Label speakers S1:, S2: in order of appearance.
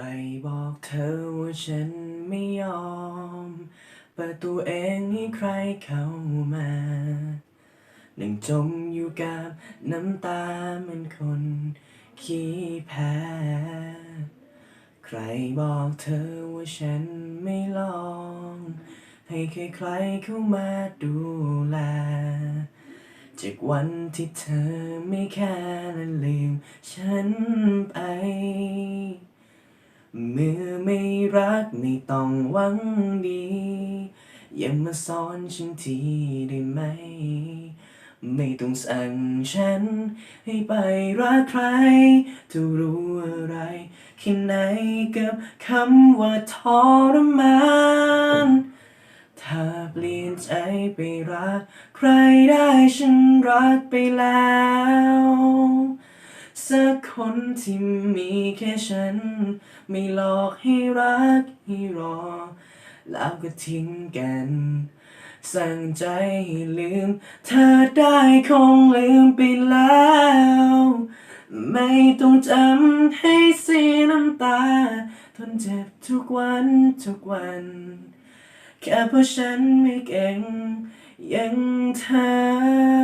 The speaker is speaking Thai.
S1: รบอกเธอว่าฉันไม่ยอม เปิดตัวเองให้ใครเข้ามานั่งจมอยู่กับน้ำตาเหมันคนขี้แพ้ ใครบอกเธอว่าฉันไม่ลอง ให้ใครๆเข้ามาดูแล จากวันที่เธอไม่แค่และลืมฉันไป เมื่อไม่รักไม่ต้องหวังดี อย่ามาสอนฉันทีได้ไหม ไม่ต้องสั่งฉัน ให้ไปรักใครจะรู้อะไรแค่ไหนกับคำว่าทรมานถ้าเปลี่ยนใจไปรัก ใครได้ฉันรักไปแล้ว สักคนที่มีแค่ฉัน ไม่หลอกให้รักให้รอ แล้วก็ทิ้งกัน สั่งใจให้ลืม เธอได้คงลืมไปแล้ว ไม่ต้องจำให้เสียน้ำตา ทนเจ็บทุกวันทุกวัน แค่เพราะฉันไม่เก่งอยังเธอ